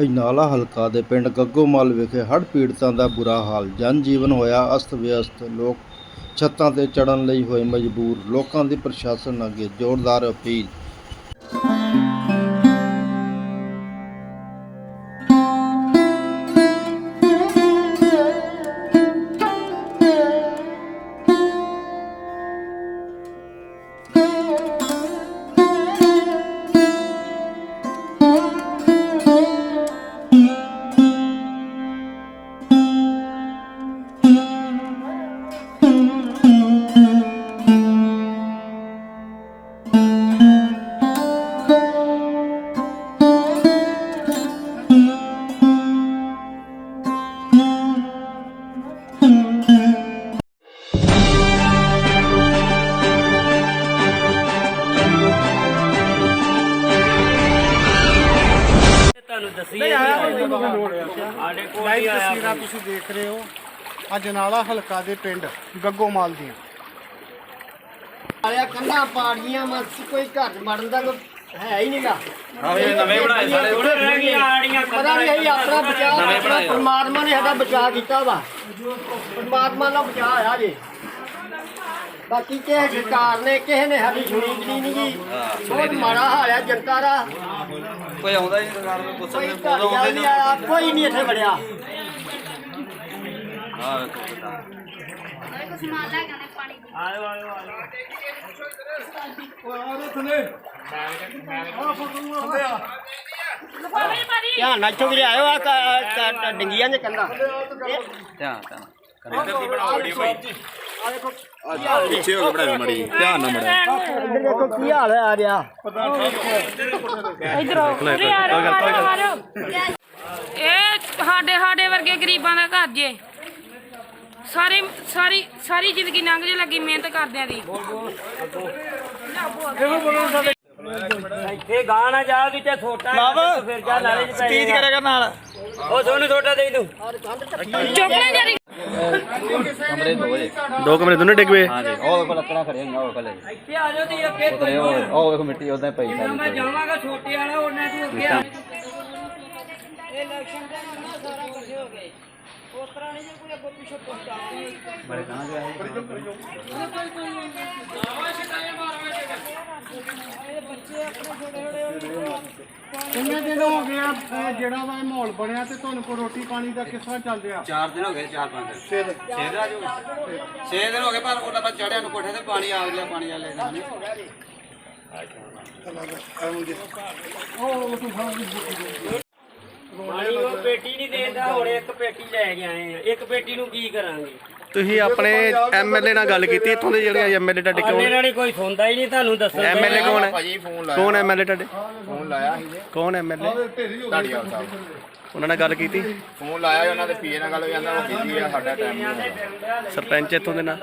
ਅਜਨਾਲਾ ਹਲਕਾ ਦੇ ਪਿੰਡ ਗੱਗੋਮਲ ਵਿਖੇ ਹੜ੍ਹ ਪੀੜਤਾਂ ਦਾ ਬੁਰਾ ਹਾਲ। ਜਨ ਜੀਵਨ ਹੋਇਆ ਅਸਤ ਵਿਅਸਤ ਲੋਕ ਛੱਤਾਂ ਤੇ ਚੜਨ ਲਈ ਹੋਏ ਮਜਬੂਰ। ਲੋਕਾਂ ਦੀ ਪ੍ਰਸ਼ਾਸਨ ਅੱਗੇ ਜ਼ੋਰਦਾਰ ਅਪੀਲ। ਸਾਡੇ ਕੋਲ ਹੀ ਲਾਈਵ ਆਇਆ ਤਸਵੀਰਾਂ ਤੁਸੀਂ ਦੇਖ ਰਹੇ ਹੋ। ਅੱਜ ਨਾਲਾ ਹਲਕਾ ਦੇ ਪਿੰਡ ਗੱਗੋਮਾਲ ਦੀਆਂ। ਆਲਿਆ ਕੰਧਾਂ ਪਾੜੀਆਂ ਮਸ ਕੋਈ ਘਰ ਵੜਨ ਦਾ ਕੋਈ ਹੈ ਹੀ ਨਹੀਂਗਾ ਨਵੇਂ ਬਣਾਏ ਸਾਰੇ। ਉਹਦੇ ਰਹਿ ਗਈਆਂ ਆੜੀਆਂ ਪਤਾ ਨਹੀਂ ਅਸੀਂ ਆਪਣਾ ਬਚਾਅ ਆਪਣਾ ਪਰਮਾਤਮਾ ਨੇ ਸਾਡਾ ਬਚਾਅ ਕੀਤਾ ਵਾ। ਪਰਮਾਤਮਾ ਦਾ ਬਚਾਅ ਆਇਆ ਜੀ ਬਾਕੀ ਕਿਸੇ ਸਰਕਾਰ ਨੇ ਕਿਸੇ ਨੇ ਸਾਡੀ ਸੁਣੀ ਨਹੀਂ ਨਹੀਂਗੀ ਬਹੁਤ ਮਾੜਾ ਹਾਲ ਆ ਜਨਤਾ ਦਾ। ਕੋਈ ਆਉਂਦਾ ਹੀ ਨਹੀਂ ਸਰਕਾਰ ਨੂੰ ਪੁੱਛਣ ਕੋਈ ਘਰ ਆਉਂਦੇ ਨਹੀਂ। ਆਇਆ ਕੋਈ ਨਹੀਂ ਇੱਥੇ ਵੜਿਆ। ਹਾਂ ਵੇਖੋ ਕਿੱਦਾਂ। ਆਇਓ ਆਇਓ ਆਇਓ ਧਿਆਨ ਨਾਲ ਚੁੱਕ ਲਿਆਇਓ ਆ ਡੰਗੀਆਂ ਦੇ ਕੰਧਾਂ। ਧਿਆਨ ਧਿਆਨ ਪਿੱਛੇ ਹੋ ਕੇ ਬਣਾਵੇ ਮੜੀ ਧਿਆਨ ਨਾਲ ਮੜਾ ਇੱਧਰ ਦੇਖੋ ਕੀ ਹਾਲ ਹੈ ਆ ਰਿਹਾ। ਇਹ ਸਾਡੇ ਸਾਡੇ ਵਰਗੇ ਗਰੀਬਾਂ ਦਾ ਘਰ ਜੇ। ਸਾਰੀ ਸਾਰੀ ਸਾਰੀ ਜ਼ਿੰਦਗੀ ਲੰਘ ਜੇ ਲੱਗੀ ਮਿਹਨਤ ਕਰਦਿਆਂ ਦੀ। ਇੱਥੇ ਗਾਂ ਨਾ ਜਾ ਕਿ ਤੇ ਛੋਟਾ ਹੈ ਤੇ ਫਿਰ ਜਾ ਨਾਲੇ ਚ ਪੈ ਸਪੀਚ ਕਰੇਗਾ ਨਾਲ। ਉਹ ਸੋਨੂੰ ਛੋਟਾ ਦੇ ਦੂੰ। ਚੁੱਕਣਾ ਜਾਰੀ ਕਮਰੇ ਦੋ ਜੇ ਦੋ ਕਮਰੇ ਦੋਨੇ ਡਿੱਗ ਪਏ? ਹਾਂ ਜੀ ਉਹ ਵੇਖੋ ਲੱਕੜਾਂ ਖੜੀਆਂ ਹੋਈਆਂ ਉਹ ਕੋਲੇ ਇੱਥੇ ਆ ਜਾਓ ਤੇ ਅੱਗੇ ਉਹ ਵੇਖੋ ਮਿੱਟੀ ਉਦਾਂ ਪਈ ਜਦੋਂ ਮੈਂ ਸਾਰੀ ਜਾਵਾਂਗਾ ਛੋਟੇ ਵਾਲਾ ਉਹਨਾਂ ਤੂੰ ਅੱਗੇ ਆ ਬੜੇ ਕਹਾਂ ਗਿਆ ਕਿੰਨੇ ਦਿਨ ਹੋ ਗਏ ਆ? ਇਹ ਜਿਹੜਾ ਵਾ ਮਾਹੌਲ ਬਣਿਆ ਤੇ ਤੁਹਾਨੂੰ ਕੋਈ ਰੋਟੀ ਪਾਣੀ ਦਾ ਕਿਸ ਤਰ੍ਹਾਂ ਚੱਲ ਰਿਹਾ? ਚਾਰ ਦਿਨ ਹੋ ਗਏ ਚਾਰ ਪੰਜ ਦਿਨ। ਛੇ ਦਿਨ। ਹੋ ਗਏ ਛੇ ਦਿਨ ਹੋ ਗਏ ਪਰ ਉਹਨਾਂ ਬਸ ਚੜਿਆ ਨੂੰ ਕੋਠੇ ਤੇ ਪਾਣੀ ਆ ਗਿਆ ਪਾਣੀ ਆ ਲੈ ਜਾਂਦੇ ਪਾਣੀ ਉਹ ਪੇਟੀ ਨਹੀਂ ਦੇਦਾ ਹੁਣ ਇੱਕ ਪੇਟੀ ਲੈ ਕੇ ਆਏ ਆ। ਇੱਕ ਪੇਟੀ ਨੂੰ ਕੀ ਕਰਾਂਗੇ? ਤੁਸੀਂ ਆਪਣੇ ਐਮਐਲਏ ਨਾਲ ਗੱਲ ਕੀਤੀ ਇੱਥੋਂ ਦੇ ਜਿਹੜੇ ਐਮਐਲਏ ਤੁਹਾਡੇ ਅੰਨੇ ਕੋਲ ਨਾਲ ਕੋਈ ਸੁਣਦਾ ਹੀ ਨਹੀਂ ਤੁਹਾਨੂੰ ਦੱਸਣ ਐਮਐਲਏ ਕੌਣ ਹੈ? ਭਾਜੀ ਫੋਨ ਲਾਇਆ ਕੌਣ ਐਮਐਲਏ ਤੁਹਾਡੇ? ਫੋਨ ਲਾਇਆ ਸੀ ਕੌਣ ਐਮਐਲਏ? ਢਾੜੀਵਾਲ ਸਾਹਿਬ ਉਹਨਾਂ ਨਾਲ ਗੱਲ ਕੀਤੀ? ਫੋਨ ਲਾਇਆ ਉਹਨਾਂ ਦੇ ਪੀਏ ਨਾਲ ਗੱਲ ਹੋਈ ਜਾਂਦਾ ਉਹ ਬਿਜ਼ੀ ਆ ਸਾਡਾ ਟਾਈਮ ਨਹੀਂ ਹੋਇਆ। ਸਰਪੰਚ ਇੱਥੋਂ ਦੇ ਨਾਲ?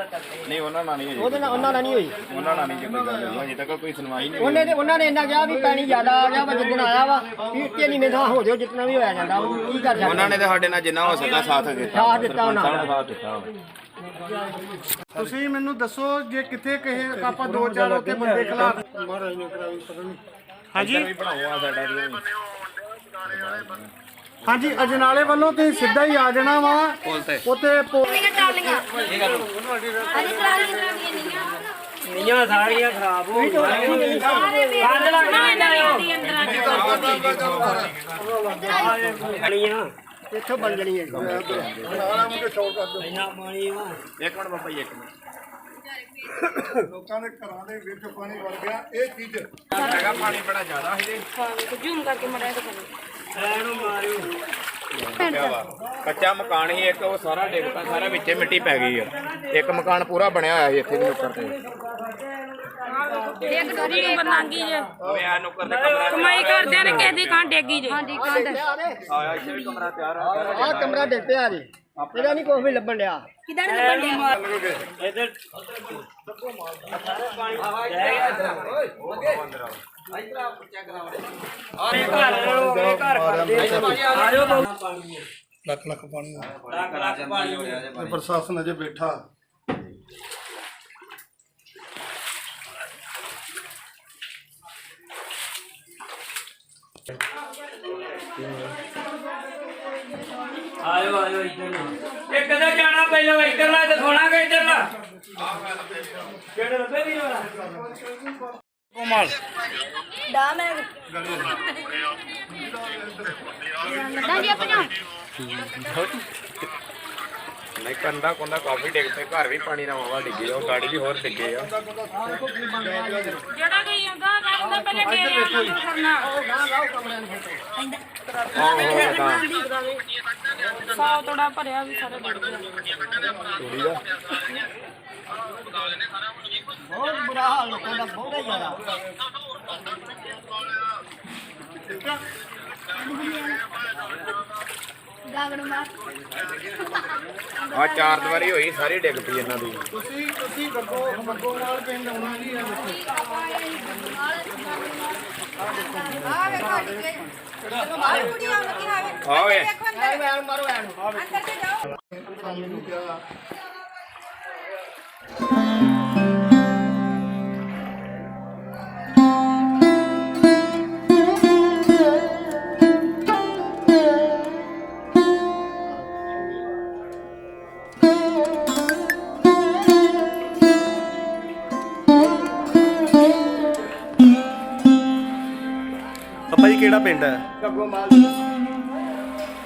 ਨਹੀਂ ਉਹਨਾਂ ਨਾਲ ਨਹੀਂ ਹੋਈ। ਉਹਦੇ ਨਾਲ ਉਹਨਾਂ ਨਾਲ ਨਹੀਂ ਹੋਈ? ਉਹਨਾਂ ਨਾਲ ਨਹੀਂ ਜੀ ਕੋਈ ਗੱਲ ਹੋਈ। ਅਜੇ ਤੱਕ ਕੋਈ ਸੁਣਵਾਈ ਨਹੀਂ ਉਹਨੇ ਤੇ ਉਹਨਾਂ ਨੇ ਇੰਨਾ ਕਿਹਾ ਵੀ ਪਾਣੀ ਜ਼ਿਆਦਾ ਆ ਗਿਆ ਵਾ ਜਿੱਦਣ ਆਇਆ ਵਾ। ਵੀ ਇੱਕੇ ਨਹੀਂ ਮੇਰਾ ਹੋ ਜਾਓ ਜਿੰਨਾ ਵੀ ਹੋਇਆ ਜਾਂਦਾ ਵਾ, ਕੀ ਕਰ। ਜਾਂਦਾ ਉਹਨਾਂ ਨੇ ਤਾਂ ਸਾਡੇ ਨਾਲ ਜਿੰਨਾ ਹੋ ਸਕਿਆ ਸਾਥ ਦਿੱਤਾ। ਸਾਥ ਦਿੱਤਾ ਉਹਨਾਂ। ਨੇ। ਸਾਥ ਦਿੱਤਾ ਤੁਸੀਂ ਮੈਨੂੰ ਦੱਸੋ ਜੇ ਕਿਤੇ ਕਿਸੇ ਆਪਾਂ ਦੋ ਚਾਰ ਉੱਤੇ ਬੰਦੇ ਖਿਲਾਫ ਮਹਾਰਾਜ ਨੇ ਕਰਾਈ ਪਤਾ ਨਹੀਂ। ਹਾਂਜੀ? ਵੀ ਬਣਾਓ ਆ ਸਾਡਾ ਵੀ। ਹਾਂਜੀ ਅਜਨਾਲੇ ਵੱਲੋਂ ਤੁਸੀਂ ਸਿੱਧਾ ਹੀ ਆ ਜਾਣਾ ਵਾ। ਉੱਥੇ ਪੋ- ਨੀਆਂ ਸਾਰੀਆਂ ਖਰਾਬ ਹੋ ਗਈਆਂ। ਕੰਧ ਲੱਗਣਾ ਪਾਣੀਆਂ ਇੱਥੋਂ ਬਣ ਜਣੀ ਹੈ ਇੰਨਾ ਪਾਣੀ ਵਾ। ਇੱਕ ਮਿੰਟ ਬਾਬਾ ਜੀ ਇੱਕ ਮਿੰਟ। ਹੈਗਾ ਪਾਣੀ ਬੜਾ ਜ਼ਿਆਦਾ ਵਾ ਕੱਚਾ ਮਕਾਨ ਸੀ ਇੱਕ ਉਹ ਸਾਰਾ ਡਿੱਗ ਪਿਆ ਸਾਰਾ ਵਿੱਚੇ ਮਿੱਟੀ ਪੈ ਗਈ ਆ। ਇੱਕ ਮਕਾਨ ਪੂਰਾ ਬਣਿਆ ਹੋਇਆ ਸੀ ਇੱਥੇ ਵੀ ਨੁੱਕਰ ਤੇ। ਇੱਕ ਦੂਜੀ ਨੂੰ ਬਨਾਂਗੀ ਜੇ। ਓਏ ਆ ਨੁੱਕਰ ਤੇ ਕਮਰਾ ਕਮਾਈ ਕਰਦਿਆਂ ਨੇ ਕਿਸੇ ਦੀ ਕਾਂ ਡੇਗੀ ਜੇ। ਆਇਆ ਇੱਥੇ ਵੀ ਕਮਰਾ ਤਿਆਰ ਆ। ਆਹ ਕਮਰਾ ਡਿੱਗ ਪਿਆ ਜੀ। ਇਹਦਾ ਨਹੀਂ ਕੁਝ ਵੀ ਲੱਭਣ ਡਿਆ। ਇਧਰ ਘਰ ਕਰਦੇ ਆਜੋ ਪਾਣੀ ਲੱਖ ਲੱਖ ਪਾਣੀ। ਲੱਖ ਲੱਖ ਪਾਣੀ ਹੋ ਗਿਆ। ਪ੍ਰਸ਼ਾਸਨ ਅਜੇ ਬੈਠਾ। ਆਇਓ ਆਇਓ ਇੱਧਰ ਨੂੰ। ਇਹ ਕਦੋਂ ਜਾਣਾ ਪਹਿਲਾਂ ਇੱਧਰਲਾ ਦਿਖਾਉਣਾਗਾ ਇੱਧਰਲਾ ਕਿਹੜੇ ਲੱਭੇ ਵੀ ਵਾਲਾ ਦਾ ਮੈਂ ਲੱਗਾ ਜੀ ਆਪਣਾ ਨਹੀਂ ਕੰਦਾ ਕੁੰਦਾ ਕਾਫੀ ਡਿੱਗ ਪਏ ਘਰ ਵੀ ਪਾਣੀ ਨਾਲ ਵਾਵਾ ਡਿੱਗੇ ਉਹ ਗਾੜੀ ਵੀ ਹੋਰ ਡਿੱਗੇ ਆ। ਜਿਹੜਾ ਕੋਈ ਆਉਂਦਾ ਕਰਦਾ ਪਹਿਲੇ ਡੇਰੇ ਆਉਂਦਾ ਤੋਂ ਕਰਨਾ। ਆਹੋ ਤਾਂ। ਸਾਹ ਤੋੜਾ ਭਰਿਆ ਵੀ ਸਾਰੇ ਡੁੱਬ ਗਿਆ। ਬਹੁਤ ਬੁਰਾ ਹਾਲ ਲੋਕਾਂ ਦਾ ਬਹੁਤ ਜ਼ਿਆਦਾ ਆ ਚਾਰ ਦੀਵਾਰੀ ਹੋਈ ਸਾਰੀ ਡਿੱਗ ਪਈ ਇਹਨਾਂ ਦੀ। ਤੁਸੀਂ ਤੁਸੀਂ ਗੱਗੋ ਗੱਗੋਵਾਲ ਪਿੰਡ ਆਉਣਾ ਜੀ ਇਹ ਦੇਖੋ ਆਵੇ ਐਨ ਮਾਰੋ ਐਨ ਪਾਪਾ ਜੀ ਕਿਹੜਾ ਪਿੰਡ ਹੈ ਗੱਗੋ ਮਾਲ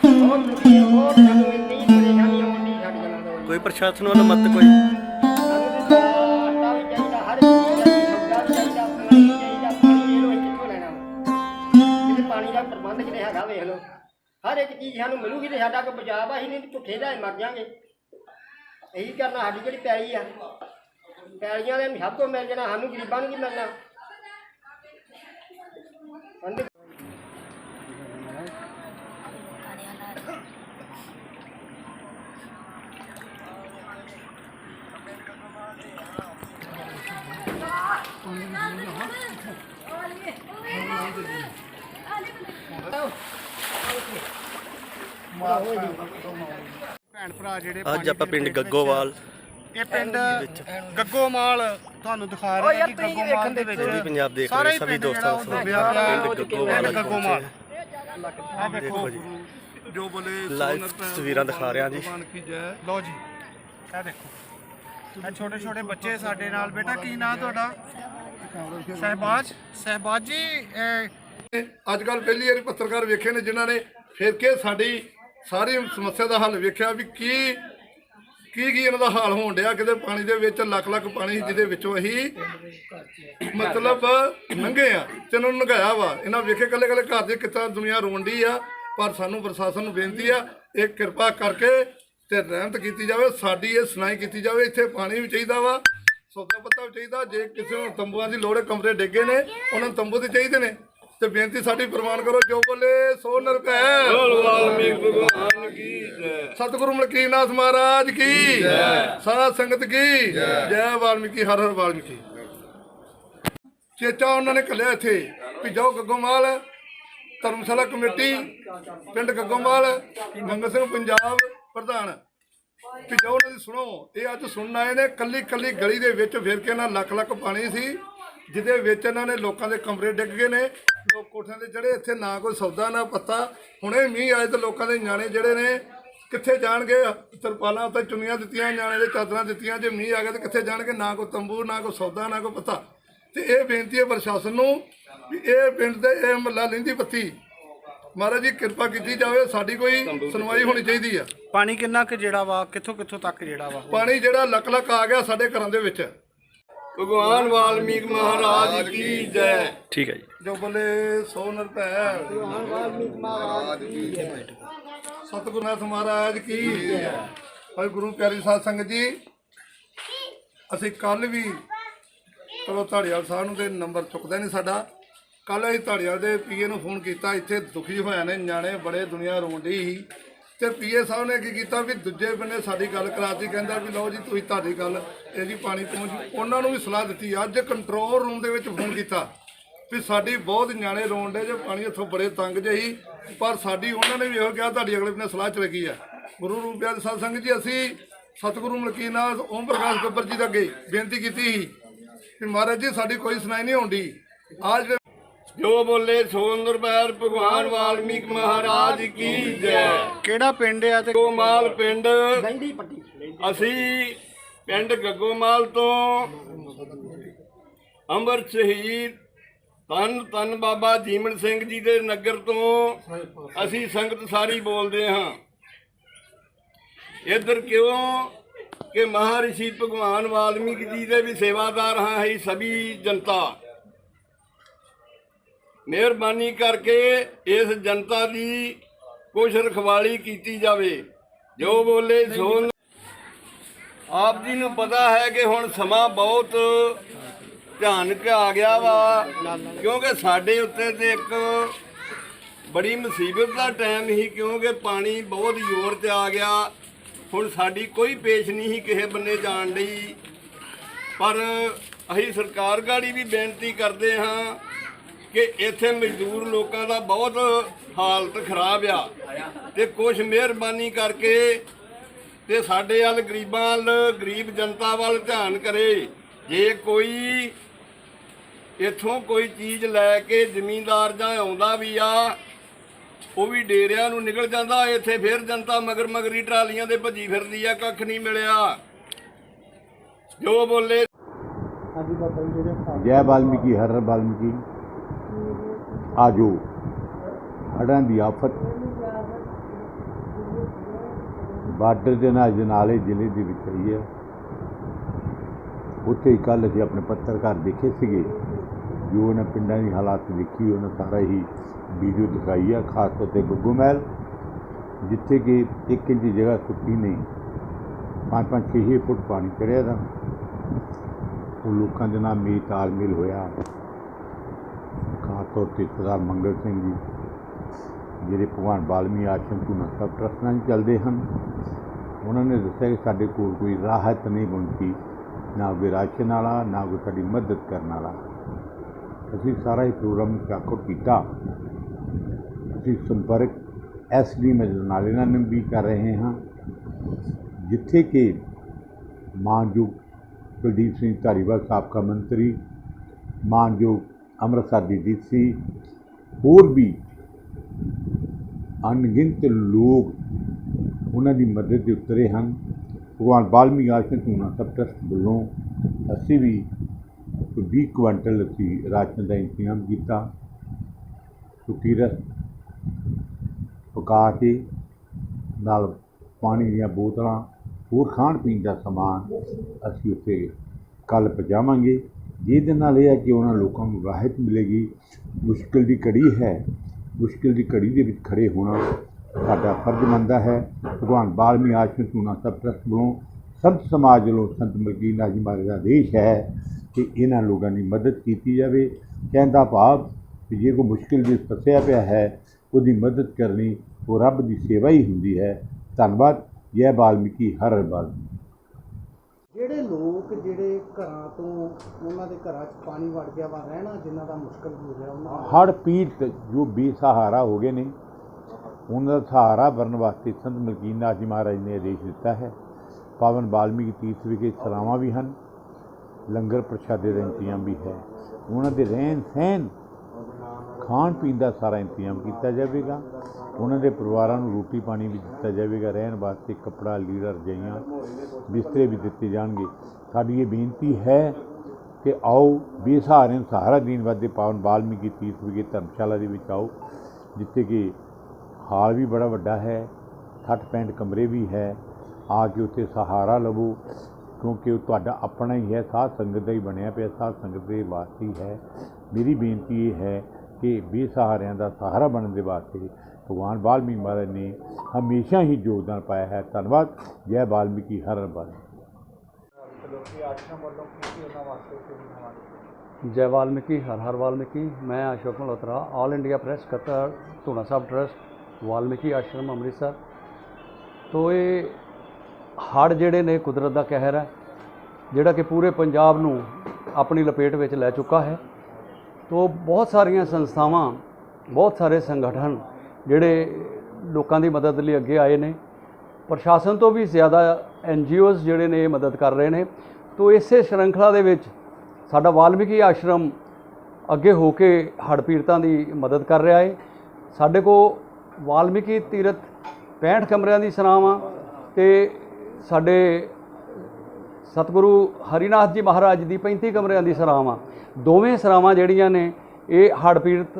ਬਹੁਤ ਦੁਖੀ ਹੈ, ਬਹੁਤ ਸਾਨੂੰ ਇੰਨੀ ਪਰੇਸ਼ਾਨੀ ਆਉਂਦੀ ਸਾਡੀ ਗੱਲਾਂ ਤੋਂ ਕੋਈ ਪ੍ਰਸ਼ਾਸਨ ਵੱਲੋਂ ਮਦਦ ਕੋਈ ਸਾਨੂੰ ਤਾਂ ਆਟਾ ਵੀ ਚਾਹੀਦਾ ਹਰ ਚੀਜ਼ ਚਾਹੀਦਾ ਸੌਦਾ ਵੀ ਚਾਹੀਦਾ ਪਾਣੀ ਵੀ ਚਾਹੀਦਾ ਪਾਣੀ ਇਹ ਲੋਕ ਕਿੱਥੋਂ ਲੈਣਾ ਕਿਤੇ ਪਾਣੀ ਦਾ ਪ੍ਰਬੰਧ ਕਿਤੇ ਹੈਗਾ ਵੇਖ ਲਓ ਹਰ ਇੱਕ ਚੀਜ਼ ਸਾਨੂੰ ਮਿਲੂਗੀ ਤੇ ਸਾਡਾ ਕੋਈ ਬਚਾਅ ਆ ਨਹੀਂ ਭੁੱਖੇ ਦਾ ਮਰ ਜਾਾਂਗੇ ਇਹੀ ਕਰਨਾ ਸਾਡੀ ਜਿਹੜੀ ਪੈਲੀ ਆ ਪੈਲੀਆਂ ਦੇ ਸਭ ਤੋਂ ਮਿਲ ਜਾਣਾ ਸਾਨੂੰ ਗਰੀਬਾਂ ਨੂੰ ਕੀ ਮਿਲਣਾ ਭੈਣ ਭਰਾ ਜਿਹੜੇ ਅੱਜ ਆਪਾਂ ਪਿੰਡ ਗੱਗੋਵਾਲ। ਇਹ ਪਿੰਡ ਗੱਗੋਮਾਲ ਤੁਹਾਨੂੰ ਦਿਖਾ ਰਹੇ ਹਾਂ ਕਿ ਗੱਗੋਮਾਲ ਦੇ ਵਿੱਚ ਪੂਰੀ ਪੰਜਾਬ ਦੇਖ ਰਹੇ ਸਭੀ ਦੋਸਤਾਂ ਉਹ ਪਿੰਡ ਗੱਗੋਵਾਲ ਗੱਗੋਮਾਲ। ਆ ਦੇਖੋ ਜੀ। ਜੋ ਬੋਲੇ ਲਾਈਵ ਤਸਵੀਰਾਂ ਦਿਖਾ ਰਿਹਾ ਜੀ। ਲਓ ਜੀ ਇਹ ਦੇਖੋ। ਇਹ ਛੋਟੇ ਛੋਟੇ ਬੱਚੇ ਸਾਡੇ ਨਾਲ। ਬੇਟਾ ਕੀ ਨਾਂ ਤੁਹਾਡਾ? ਸਹਿਬਾਜ। ਸਹਿਬਾਜ ਜੀ ਅੱਜ ਕੱਲ ਪਹਿਲੀ ਵਾਰੀ ਪੱਤਰਕਾਰ ਵੇਖੇ ਨੇ ਜਿਨ੍ਹਾਂ ਨੇ ਫਿਰ ਕੇ ਸਾਡੀ ਸਾਰੀ ਸਮੱਸਿਆ ਦਾ ਹੱਲ ਵੇਖਿਆ ਵੀ ਕੀ ਕੀ ਕੀ ਇਹਨਾਂ ਦਾ ਹਾਲ ਹੋਣ ਡਿਆ। ਕਿਤੇ ਪਾਣੀ ਦੇ ਵਿੱਚ ਲੱਖ ਲੱਖ ਪਾਣੀ ਜਿਹਦੇ ਵਿੱਚੋਂ ਅਸੀਂ ਮਤਲਬ ਨੰਗੇ ਆ ਤੇ ਇਹਨਾਂ ਨੂੰ ਨਗਾਇਆ ਵਾ। ਇਹਨਾਂ ਵੇਖੇ ਕੱਲੇ ਕੱਲੇ ਘਰ ਦੇ ਕਿਤਾ ਦੁਨੀਆ ਰੋਂਦੀ ਆ, ਪਰ ਸਾਨੂੰ ਪ੍ਰਸ਼ਾਸਨ ਨੂੰ ਬੇਨਤੀ ਆ, ਇਹ ਕਿਰਪਾ ਕਰਕੇ ਤੇ ਰਹਿਮਤ ਕੀਤੀ ਜਾਵੇ, ਸਾਡੀ ਇਹ ਸੁਣਾਈ ਕੀਤੀ ਜਾਵੇ, ਇੱਥੇ ਪਾਣੀ ਵੀ ਚਾਹੀਦਾ ਵਾ, ਸੌਦਾ ਪੱਤਾ ਵੀ ਚਾਹੀਦਾ। ਜੇ ਕਿਸੇ ਨੂੰ ਤੰਬੂਆਂ ਦੀ ਲੋੜ ਕਮਰੇ ਡਿੱਗੇ ਨੇ, ਉਹਨਾਂ ਨੂੰ ਤੰਬੂ ਤੇ ਚਾਹੀਦੇ ਨੇ। ਤੇ ਬੇਨਤੀ ਸਾਡੀ ਪ੍ਰਵਾਨ ਕਰੋ ਜੋ ਬੋਲੇ ਸੋ ਨਰਪੈ ਭਗਵਾਨ ਕੀ ਜੈ। ਸਤਿਗੁਰੂ ਮਲਕੀਨਾਥ ਮਹਾਰਾਜ ਕੀ ਜੈ। ਸਾਧ ਸੰਗਤ ਕੀ ਜੈ। ਵਾਲਮੀਕੀ ਹਰ ਹਰ ਵਾਲਮੀਕੀ। ਚੇਚਾ ਉਹਨਾਂ ਨੇ ਕੱਲਿਆ ਇੱਥੇ ਵੀ ਜਾਓ ਗੱਗੋਮਾਲ ਧਰਮਸ਼ਾਲਾ ਕਮੇਟੀ ਪਿੰਡ ਗੱਗੋਮਾਲ ਮੰਗਲ ਸਿੰਘ ਪੰਜਾਬ ਪ੍ਰਧਾਨ। ਵੀ ਜਾਓ ਉਹਨਾਂ ਦੀ ਸੁਣੋ ਇਹ ਅੱਜ ਸੁਣਨ ਆਏ ਨੇ ਕੱਲੀ ਕੱਲੀ ਗਲੀ ਦੇ ਵਿੱਚ ਫਿਰ ਕੇ ਨਾ ਲੱਖ ਲੱਖ ਪਾਣੀ ਸੀ। ਜਿਹਦੇ ਵਿੱਚ ਇਹਨਾਂ ਨੇ ਲੋਕਾਂ ਦੇ ਕਮਰੇ ਡਿੱਗ ਗਏ ਨੇ। ਲੋਕ ਕੋਠਿਆਂ ਤੇ ਚੜੇ ਇੱਥੇ ਨਾ ਕੋਈ ਸੌਦਾ ਨਾ ਪੱਤਾ। ਹੁਣੇ ਮੀਂਹ ਆਏ ਤੇ ਲੋਕਾਂ ਦੇ ਨਿਆਣੇ ਜਿਹੜੇ ਨੇ ਕਿੱਥੇ ਜਾਣਗੇ? ਤਰਪਾਲਾਂ ਉੱਤੇ ਚੁੰਨੀਆਂ ਦਿੱਤੀਆਂ ਨਿਆਣੇ ਦੇ ਚਾਦਰਾਂ ਦਿੱਤੀਆਂ ਜੇ ਮੀਂਹ ਆ ਗਿਆ ਤੇ ਕਿੱਥੇ ਜਾਣਗੇ? ਨਾ ਕੋਈ ਤੰਬੂ ਨਾ ਕੋਈ ਸੌਦਾ ਨਾ ਕੋਈ ਪੱਤਾ। ਤੇ ਇਹ ਬੇਨਤੀ ਹੈ ਪ੍ਰਸ਼ਾਸਨ ਨੂੰ ਵੀ ਇਹ ਪਿੰਡ ਦੇ ਇਹ ਮਹੱਲਾ ਲੈਂਦੀ ਬੱਤੀ। ਮਹਾਰਾਜ ਜੀ ਕਿਰਪਾ ਕੀਤੀ ਜਾਵੇ ਸਾਡੀ ਕੋਈ ਸੁਣਵਾਈ ਹੋਣੀ ਚਾਹੀਦੀ ਆ। ਪਾਣੀ ਕਿੰਨਾ ਕੁ ਜਿਹੜਾ ਵਾ ਕਿੱਥੋਂ ਕਿੱਥੋਂ ਤੱਕ ਜਿਹੜਾ ਵਾ? ਪਾਣੀ ਜਿਹੜਾ ਲੱਕ ਲੱਕ ਆ ਗਿਆ ਸਾਡੇ ਘਰਾਂ ਦੇ ਵਿੱਚ। ਭਗਵਾਨ ਵਾਲਮੀਕ ਮਹਾਰਾਜ ਕੀ ਜੈ। ਠੀਕ ਹੈ ਜੀ। ਜੋ ਬੋਲੇ ਸੋ ਨਰਪੈ ਭਗਵਾਨ ਵਾਲਮੀਕ ਮਹਾਰਾਜ ਕੀ ਜੈ। ਸਤਿਗੁਰਨਾਥ ਮਹਾਰਾਜ ਕੀ ਜੈ। ਭਾਈ ਗੁਰੂ ਪਿਆਰੀ ਸਾਧ ਸੰਗਤ ਜੀ ਅਸੀਂ ਕੱਲ ਵੀ ਚਲੋ ਧਾੜੀਵਾਲ ਸਾਹਿਬ ਨੂੰ ਤੇ ਨੰਬਰ ਚੁੱਕਦਾ ਨਹੀਂ ਸਾਡਾ। ਕੱਲ ਅਸੀਂ ਧਾੜੀਵਾਲ ਦੇ ਪੀਏ ਨੂੰ ਫੋਨ ਕੀਤਾ ਇੱਥੇ ਦੁਖੀ ਹੋਇਆ ਨੇ ਨਿਆਣੇ ਬੜੇ ਦੁਨੀਆ ਰੋਂਦੀ ਸੀ। ਤੇ ਪੀਏ ਸਾਹਿਬ ਨੇ ਕੀ ਕੀਤਾ ਵੀ ਦੂਜੇ ਬੰਨੇ ਸਾਡੀ ਗੱਲ ਕਰਾਤੀ, ਕਹਿੰਦਾ ਵੀ ਲਓ ਜੀ ਤੁਸੀਂ ਤੁਹਾਡੀ ਗੱਲ, ਇਹ ਜੀ ਪਾਣੀ ਪਹੁੰਚ ਉਹਨਾਂ ਨੂੰ ਵੀ ਸਲਾਹ ਦਿੱਤੀ, ਅੱਜ ਕੰਟਰੋਲ ਰੂਮ ਦੇ ਵਿੱਚ ਫੋਨ ਕੀਤਾ ਵੀ ਸਾਡੀ ਬਹੁਤ ਨਿਆਣੇ ਰੋਣ ਡੇ ਜੇ, ਪਾਣੀ ਇੱਥੋਂ ਬੜੇ ਤੰਗ ਜਿਹੀ ਪਰ ਸਾਡੀ ਉਹਨਾਂ ਨੇ ਵੀ ਇਹੋ ਕਿਹਾ, ਤੁਹਾਡੀ ਅਗਲੇ ਬੰਨੇ ਸਲਾਹ ਚਲ ਗਈ ਆ। ਗੁਰੂ ਰੂਪ ਪਿਆਰੇ ਸਾਧ ਸੰਗਤ ਜੀ, ਅਸੀਂ ਸਤਿਗੁਰੂ ਮਲਕੀਨਾਥ ਓਮ ਪ੍ਰਕਾਸ਼ ਗੱਬਰ ਜੀ ਦੇ ਅੱਗੇ ਬੇਨਤੀ ਕੀਤੀ ਸੀ ਕਿ ਮਹਾਰਾਜ ਜੀ, ਸਾਡੀ ਕੋਈ ਸੁਣਾਈ ਨਹੀਂ ਹੁੰਦੀ ਆ ਜਿਹੜੇ ਜੋ ਬੋਲੇ ਸੋਨਰ ਪੈਰ ਭਗਵਾਨ ਵਾਲਮੀਕ ਮਹਾਰਾਜ ਕੀ ਜੈ। ਕਿਹੜਾ ਪਿੰਡ ਆ ਤੇ ਗੋਮਾਲ ਪਿੰਡ। ਪੱਟੀ। ਅਸੀਂ ਪਿੰਡ ਗੱਗੋਮਾਲ ਤੋਂ ਅੰਮ੍ਰਿਤ ਸ਼ਹੀਦ ਤਨ ਤਨ ਬਾਬਾ ਜੀਮਨ ਸਿੰਘ ਜੀ ਦੇ ਨਗਰ ਤੋਂ ਅਸੀਂ ਸੰਗਤ ਸਾਰੀ ਬੋਲਦੇ ਹਾਂ। ਇੱਧਰ ਕਿਉਂ ਕਿ ਮਹਾਰਿਸ਼ੀ ਭਗਵਾਨ ਵਾਲਮੀਕ ਜੀ ਦੇ ਵੀ ਸੇਵਾਦਾਰ ਹਾਂ ਅਸੀਂ ਸਭੀ ਜਨਤਾ। ਮਿਹਰਬਾਨੀ ਕਰਕੇ ਇਸ ਜਨਤਾ ਦੀ ਕੁਛ ਰਖਵਾਲੀ ਕੀਤੀ ਜਾਵੇ। ਜੋ ਬੋਲੇ ਸੋ ਆਪ ਜੀ ਨੂੰ ਪਤਾ ਹੈ ਕਿ ਹੁਣ ਸਮਾਂ ਬਹੁਤ ਭਿਆਨਕ ਆ ਗਿਆ ਵਾ ਕਿਉਂਕਿ ਸਾਡੇ ਉੱਤੇ ਤੇ ਇੱਕ ਬੜੀ ਮੁਸੀਬਤ ਦਾ ਟਾਈਮ ਹੀ ਕਿਉਂਕਿ ਪਾਣੀ ਬਹੁਤ ਜ਼ੋਰ ਤੇ ਆ ਗਿਆ। ਹੁਣ ਸਾਡੀ ਕੋਈ ਪੇਸ਼ ਨਹੀਂ ਕਿਸੇ ਬੰਨੇ ਜਾਣ ਲਈ। ਪਰ ਅਸੀਂ ਸਰਕਾਰ ਗਾੜੀ ਵੀ ਬੇਨਤੀ ਕਰਦੇ ਹਾਂ ਕਿ ਇੱਥੇ ਮਜ਼ਦੂਰ ਲੋਕਾਂ ਦਾ ਬਹੁਤ ਹਾਲਤ ਖਰਾਬ ਆ। ਤੇ ਕੁਝ ਮਿਹਰਬਾਨੀ ਕਰਕੇ ਤੇ ਸਾਡੇ ਵੱਲ ਗਰੀਬਾਂ ਵੱਲ ਗਰੀਬ ਜਨਤਾ ਵੱਲ ਧਿਆਨ ਕਰੇ। ਜੇ ਕੋਈ ਇਥੋਂ ਕੋਈ ਚੀਜ਼ ਲੈ ਕੇ ਜ਼ਮੀਂਦਾਰ ਜਾਂ ਆਉਂਦਾ ਵੀ ਆ ਉਹ ਵੀ ਡੇਰਿਆਂ ਨੂੰ ਨਿਕਲ ਜਾਂਦਾ ਇੱਥੇ ਫਿਰ ਜਨਤਾ ਮਗਰ ਮਗਰੀ ਟਰਾਲੀਆਂ ਦੇ ਭੱਜੀ ਫਿਰਦੀ ਆ ਕੱਖ ਨਹੀਂ ਮਿਲਿਆ। ਜੋ ਬੋਲੇ ਜੈ ਵਾਲਮੀਕੀ ਹਰ ਹਰ ਵਾਲਮੀਕੀ ਆਜੋ। ਹੜ੍ਹਾਂ ਦੀ ਆਫਤ। ਬਾਰਡਰ ਦੇ ਨਾਲ ਜਨਾਲੇ ਜ਼ਿਲ੍ਹੇ ਦੇ ਵਿੱਚ ਆਈ ਹੈ। ਉੱਥੇ ਹੀ ਕੱਲ੍ਹ ਅਸੀਂ ਆਪਣੇ ਪੱਤਰਕਾਰ ਦੇਖੇ ਸੀਗੇ। ਜੋ ਉਹਨਾਂ ਪਿੰਡਾਂ ਦੀ ਹਾਲਾਤ ਦੇਖੀ, ਉਹਨਾਂ ਸਾਰਾ ਹੀ ਵੀਡੀਓ ਦਿਖਾਈ ਆ, ਖਾਸ ਤੌਰ ਤੇ ਗੁੱਗੂ ਮਹਿਲ, ਜਿੱਥੇ ਕਿ ਇੱਕ ਇੰਚ ਜਗ੍ਹਾ ਸੁੱਕੀ ਨਹੀਂ ਪੰਜ ਪੰਜ ਛੇ ਛੇ ਫੁੱਟ ਪਾਣੀ ਚੜਿਆ ਦਾ। ਉਹ ਲੋਕਾਂ ਦੇ ਨਾਲ ਮੇਲ ਤਾਲਮੇਲ ਹੋਇਆ। ਖਾਸ ਤੌਰ ਤੇ ਸਰਦਾਰ ਮੰਗਲ ਸਿੰਘ ਜੀ ਜਿਹੜੇ ਭਗਵਾਨ ਬਾਲਮੀ ਆਸ਼ਰਮ ਤੋਂ ਨਸਬ ਟਰਸਟ ਨਾਲ ਚੱਲਦੇ ਹਨ ਉਹਨਾਂ ਨੇ ਦੱਸਿਆ ਕਿ ਸਾਡੇ ਕੋਲ ਕੋਈ ਰਾਹਤ ਨਹੀਂ ਪਹੁੰਚੀ ਨਾ ਕੋਈ ਰਾਸ਼ਨ ਵਾਲਾ ਨਾ ਕੋਈ ਸਾਡੀ ਮਦਦ ਕਰਨ ਵਾਲਾ ਅਸੀਂ ਸਾਰਾ ਹੀ ਪ੍ਰੋਗਰਾਮ ਚਾਕਰ ਕੀਤਾ ਅਸੀਂ ਸੰਪਰਕ ਐਸਡੀ ਮਜਨਾਲੇ ਨਾਲ ਵੀ ਕਰ ਰਹੇ ਹਾਂ ਜਿੱਥੇ ਕਿ ਮਾਨਯੋਗ ਕੁਲਦੀਪ ਸਿੰਘ ਧਾਰੀਵਾਲ ਸਾਬਕਾ ਮੰਤਰੀ ਮਾਨਯੋਗ ਅੰਮ੍ਰਿਤਸਰ ਦੀ ਦਿੱਤੀ ਹੋਰ ਵੀ ਅਣਗਿਣਤ ਲੋਕ ਉਹਨਾਂ ਦੀ ਮਦਦ ਦੇ ਉਤਰੇ ਹਨ। ਭਗਵਾਨ ਬਾਲਮੀ ਆਸ਼ਰਮ ਟੂਨਾ ਸਬ ਟਰਸਟ ਵੱਲੋਂ ਅਸੀਂ ਵੀ 20 ਕੁਇੰਟਲ ਅਸੀਂ ਰਾਸ਼ਨ ਦਾ ਇੰਤਜ਼ਾਮ ਕੀਤਾ। ਸੁੱਕੀ ਰਸ ਪਕਾ ਕੇ ਨਾਲ ਪਾਣੀ ਦੀਆਂ ਬੋਤਲਾਂ, ਹੋਰ ਖਾਣ ਪੀਣ ਦਾ ਸਮਾਨ ਅਸੀਂ ਉੱਥੇ ਕੱਲ ਪਹੁੰਚਾਵਾਂਗੇ। ਜਿਹਦੇ ਨਾਲ ਇਹ ਹੈ ਕਿ ਉਹਨਾਂ ਲੋਕਾਂ ਨੂੰ ਰਾਹਤ ਮਿਲੇਗੀ। ਮੁਸ਼ਕਿਲ ਦੀ ਘੜੀ ਹੈ। ਮੁਸ਼ਕਿਲ ਦੀ ਘੜੀ ਦੇ ਵਿੱਚ ਖੜੇ ਹੋਣਾ ਸਾਡਾ ਫਰਜ਼ ਬਣਦਾ ਹੈ। ਭਗਵਾਨ ਬਾਲਮੀ ਆਸ਼ਰਮ ਟੂਨਾ ਸਭ ਟਰਸਟ ਵੱਲੋਂ ਸੰਤ ਸਮਾਜ ਵੱਲੋਂ ਸੰਤ ਮਲਕੀਨ ਜੀ ਮਹਾਰਾਜ ਦਾ ਆਦੇਸ਼ ਹੈ ਕਿ ਇਹਨਾਂ ਲੋਕਾਂ ਦੀ ਮਦਦ ਕੀਤੀ ਜਾਵੇ। ਕਹਿੰਦਾ ਭਾਵ ਕਿ ਜੇ ਕੋਈ ਮੁਸ਼ਕਿਲ ਵਿੱਚ ਫਸਿਆ ਪਿਆ ਹੈ, ਉਹਦੀ ਮਦਦ ਕਰਨੀ ਉਹ ਰੱਬ ਦੀ ਸੇਵਾ ਹੀ ਹੁੰਦੀ ਹੈ। ਧੰਨਵਾਦ। ਜੈ ਵਾਲਮੀਕੀ ਹਰ ਬਾਲਮੀਕੀ ਜਿਹੜੇ ਲੋਕ ਜਿਹੜੇ ਘਰਾਂ ਤੋਂ ਉਹਨਾਂ ਦੇ ਘਰਾਂ 'ਚ ਪਾਣੀ ਵੜ ਗਿਆ ਵਾ, ਰਹਿਣਾ ਜਿਨ੍ਹਾਂ ਦਾ ਮੁਸ਼ਕਲ ਹੋ ਰਿਹਾ ਉਹਨਾਂ ਦਾ। ਹੜ੍ਹ ਪੀੜਤ ਜੋ ਬੇਸਹਾਰਾ ਹੋ ਗਏ ਨੇ, ਉਹਨਾਂ ਦਾ ਸਹਾਰਾ ਬਣਨ ਵਾਸਤੇ ਸੰਤ ਮਲਕੀਨ ਨਾਥ ਜੀ ਮਹਾਰਾਜ ਨੇ ਆਦੇਸ਼ ਦਿੱਤਾ ਹੈ। ਪਾਵਨ ਬਾਲਮੀਕ ਤੀਰਥ ਵਿਖੇ ਸਰਾਵਾਂ ਵੀ ਹਨ, ਲੰਗਰ ਪ੍ਰਸ਼ਾਦੇ ਦਾ ਇੰਤਜ਼ਾਮ ਵੀ ਹੈ। ਉਹਨਾਂ ਦੇ ਰਹਿਣ ਸਹਿਣ, ਖਾਣ ਪੀਣ ਦਾ ਸਾਰਾ ਇੰਤਜ਼ਾਮ ਕੀਤਾ ਜਾਵੇਗਾ। ਉਹਨਾਂ ਦੇ ਪਰਿਵਾਰਾਂ ਨੂੰ ਰੋਟੀ ਪਾਣੀ ਵੀ ਦਿੱਤਾ ਜਾਵੇਗਾ, ਰਹਿਣ ਵਾਸਤੇ ਕੱਪੜਾ, ਲੀੜਾ, ਰਜਾਈਆਂ ਬਿਸਤਰੇ ਵੀ ਦਿੱਤੇ ਜਾਣਗੇ। ਸਾਡੀ ਇਹ ਬੇਨਤੀ ਹੈ ਕਿ ਆਓ ਬੇਸਹਾਰੇ ਸਹਾਰਾ ਦੀਨ ਵਾਸਤੇ ਪਾਵਨ ਬਾਲਮੀਕੀ ਤੀਰਥ ਵਿਖੇ ਧਰਮਸ਼ਾਲਾ ਦੇ ਵਿੱਚ ਆਓ, ਜਿੱਥੇ ਕਿ ਹਾਲ ਵੀ ਬੜਾ ਵੱਡਾ ਹੈ 60 65 ਕਮਰੇ ਵੀ ਹੈ। ਆ ਕੇ ਉੱਥੇ ਸਹਾਰਾ ਲਵੋ, ਕਿਉਂਕਿ ਉਹ ਤੁਹਾਡਾ ਆਪਣਾ ਹੀ ਹੈ, ਸਾਧ ਸੰਗਤ ਦਾ ਹੀ ਬਣਿਆ ਪਿਆ, ਸਾਧ ਸੰਗਤ ਦੇ ਵਾਸਤੇ ਹੈ। ਮੇਰੀ ਬੇਨਤੀ ਇਹ ਹੈ ਕਿ ਬੇਸਹਾਰਿਆਂ ਦਾ ਸਹਾਰਾ ਬਣਨ ਦੇ ਵਾਸਤੇ ਭਗਵਾਨ ਵਾਲਮੀਕ ਮਹਾਰਾਜ ਨੇ ਹਮੇਸ਼ਾ ਹੀ ਯੋਗਦਾਨ ਪਾਇਆ ਹੈ। ਧੰਨਵਾਦ। ਜੈ ਵਾਲਮੀਕੀ। ਹਰ ਬਾਲ ਜੈ ਵਾਲਮੀਕੀ। ਹਰ ਹਰ ਵਾਲਮੀਕੀ। ਮੈਂ Ashok Malhotra all India press Qatar Dhuna Sahib trust Valmiki Ashram, Amritsar. ਤੋਂ ਇਹ ਹੜ ਜਿਹੜੇ ਨੇ, ਕੁਦਰਤ ਦਾ ਕਹਿਰ ਹੈ, ਜਿਹੜਾ ਕਿ ਪੂਰੇ ਪੰਜਾਬ ਨੂੰ ਆਪਣੀ ਲਪੇਟ ਵਿੱਚ ਲੈ ਚੁੱਕਾ ਹੈ। ਤੋਂ ਬਹੁਤ ਸਾਰੀਆਂ ਸੰਸਥਾਵਾਂ, ਬਹੁਤ ਸਾਰੇ ਸੰਗਠਨ ਜਿਹੜੇ ਲੋਕਾਂ ਦੀ ਮਦਦ ਲਈ ਅੱਗੇ ਆਏ ਨੇ। ਪ੍ਰਸ਼ਾਸਨ ਤੋਂ ਵੀ ਜ਼ਿਆਦਾ ਐਨ ਜਿਹੜੇ ਨੇ ਇਹ ਮਦਦ ਕਰ ਰਹੇ ਨੇ। ਤੋਂ ਇਸੇ ਸ਼੍ਰੰਖਲਾ ਦੇ ਵਿੱਚ ਸਾਡਾ ਵਾਲਮੀਕੀ ਆਸ਼ਰਮ ਅੱਗੇ ਹੋ ਕੇ ਹੜ੍ਹ ਪੀੜਤਾਂ ਦੀ ਮਦਦ ਕਰ ਰਿਹਾ ਹੈ ਸਾਡੇ ਕੋਲ ਵਾਲਮੀਕੀ ਤੀਰਥ 65 ਕਮਰਿਆਂ ਦੀ ਸਰਾਵਾਂ ਤੇ ਸਾਡੇ ਸਤਿਗੁਰੂ ਹਰੀਨਾਥ ਜੀ ਮਹਾਰਾਜ ਦੀ 35 ਕਮਰਿਆਂ ਦੀ ਸਰਾਵਾਂ। ਦੋਵੇਂ ਸਰਾਵਾਂ ਜਿਹੜੀਆਂ ਨੇ, ਇਹ ਹੜ੍ਹ ਪੀੜਤ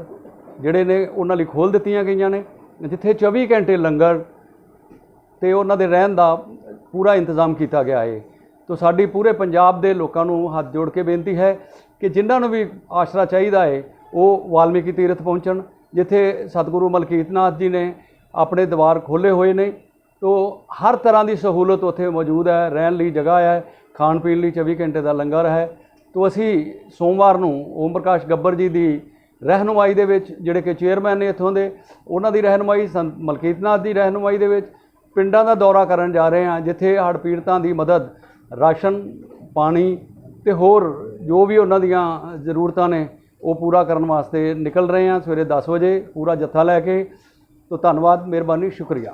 ਜਿਹੜੇ ਨੇ, ਉਹਨਾਂ ਲਈ ਖੋਲ ਦਿੱਤੀਆਂ ਗਈਆਂ ਨੇ। ਜਿੱਥੇ 24 ਘੰਟੇ ਲੰਗਰ ਤੇ ਉਹਨਾਂ ਦੇ ਰਹਿਣ ਦਾ ਪੂਰਾ ਇੰਤਜ਼ਾਮ ਕੀਤਾ ਗਿਆ ਹੈ ਤੋ ਸਾਡੀ ਪੂਰੇ ਪੰਜਾਬ ਦੇ ਲੋਕਾਂ ਨੂੰ ਹੱਥ ਜੋੜ ਕੇ ਬੇਨਤੀ ਹੈ ਕਿ ਜਿਨ੍ਹਾਂ ਨੂੰ ਵੀ ਆਸਰਾ ਚਾਹੀਦਾ ਹੈ ਉਹ ਵਾਲਮੀਕੀ ਤੀਰਥ ਪਹੁੰਚਣ, ਜਿੱਥੇ ਸਤਿਗੁਰੂ ਮਲਕੀਤ ਨਾਥ ਜੀ ਨੇ ਆਪਣੇ ਦਵਾਰ ਖੋਲੇ ਹੋਏ ਨੇ। ਤੋ ਹਰ ਤਰ੍ਹਾਂ ਦੀ ਸਹੂਲਤ ਉੱਥੇ ਮੌਜੂਦ ਹੈ, ਰਹਿਣ ਲਈ ਜਗ੍ਹਾ ਹੈ, ਖਾਣ ਪੀਣ ਲਈ 24 ਘੰਟੇ ਦਾ ਲੰਗਰ ਹੈ। ਤੋ ਅਸੀਂ ਸੋਮਵਾਰ ਨੂੰ ਓਮ ਪ੍ਰਕਾਸ਼ ਗੱਬਰ ਜੀ ਦੀ ਰਹਿਨੁਮਾਈ ਦੇ ਵਿੱਚ, ਜਿਹੜੇ ਕਿ ਚੇਅਰਮੈਨ ਨੇ ਇੱਥੋਂ ਦੇ, ਉਹਨਾਂ ਦੀ ਰਹਿਨੁਮਾਈ, ਸੰਤ ਮਲਕੀਤਨਾਥ ਦੀ ਰਹਿਨੁਮਾਈ ਦੇ ਵਿੱਚ ਪਿੰਡਾਂ ਦਾ ਦੌਰਾ ਕਰਨ ਜਾ ਰਹੇ ਹਾਂ, ਜਿੱਥੇ ਹੜ੍ਹ ਪੀੜਤਾਂ ਦੀ ਮਦਦ, ਰਾਸ਼ਨ, ਪਾਣੀ ਤੇ ਹੋਰ ਜੋ ਵੀ ਉਹਨਾਂ ਦੀਆਂ ਜ਼ਰੂਰਤਾਂ ਨੇ, ਉਹ ਪੂਰਾ ਕਰਨ ਵਾਸਤੇ ਨਿਕਲ ਰਹੇ ਹਾਂ ਸਵੇਰੇ 10 ਵਜੇ, ਪੂਰਾ ਜੱਥਾ ਲੈ ਕੇ। ਤੋ ਧੰਨਵਾਦ, ਮਿਹਰਬਾਨੀ, ਸ਼ੁਕਰੀਆ।